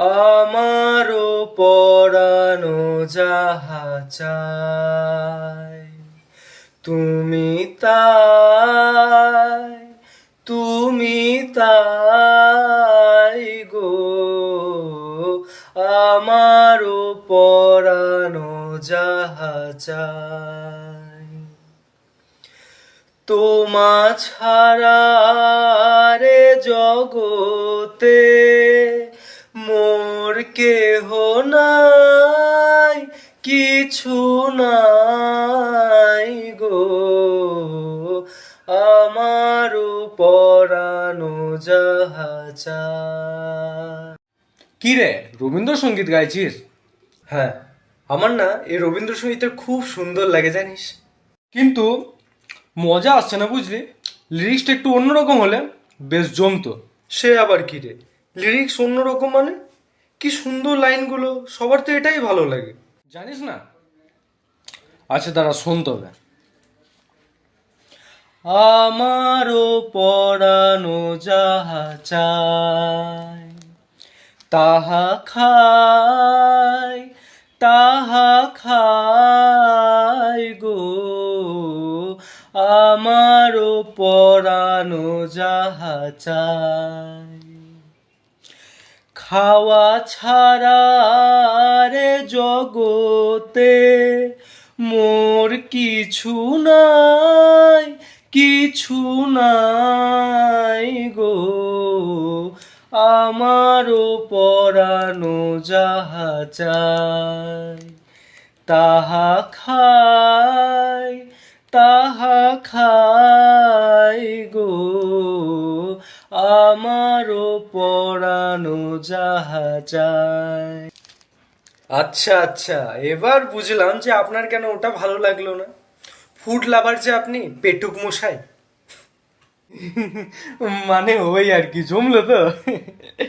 আমারও পরানো যাহা চাই, তুমি তাই তুমি তাই গো। আমারও পরানো যাহা চাই, তোমা ছাড়া রে জগতে কেহ নাই কিছু নাই গো। আমার পরানো যাহা চায়। কি রে রবীন্দ্রসঙ্গীত গাইছিস? হ্যাঁ আমার না এই রবীন্দ্রসঙ্গীতটা খুব সুন্দর লাগে জানিস? কিন্তু মজা আসছে না বুঝলি? লিরিক্সটা একটু অন্যরকম হলে বেশ জমতো। সে আবার কি রে? লিরিক্স অন্যরকম মানে? কি সুন্দর লাইনগুলো, সবার তো এটাই ভালো লাগে। জানিস না? আচ্ছা তারা শোন তবে। আমারও পড়ানো যাহা চাই, তাহা খাই তাহা খাই গো। আমারও পরানো যাহা চাই। খাওয়া রে জগতে মোর কিছু নাই কিছু নাই গো। আমারও পরানো যাহা চাই, তাহা খাই তাহা খাই গো। আমারও পরানো যাহা যায় আচ্ছা আচ্ছা এবার বুঝলাম যে আপনার কেন ওটা ভালো লাগল না। ফুড লাভার যে আপনি, পেটুক মশাই। মানে ওই আর কি, জমলো তো।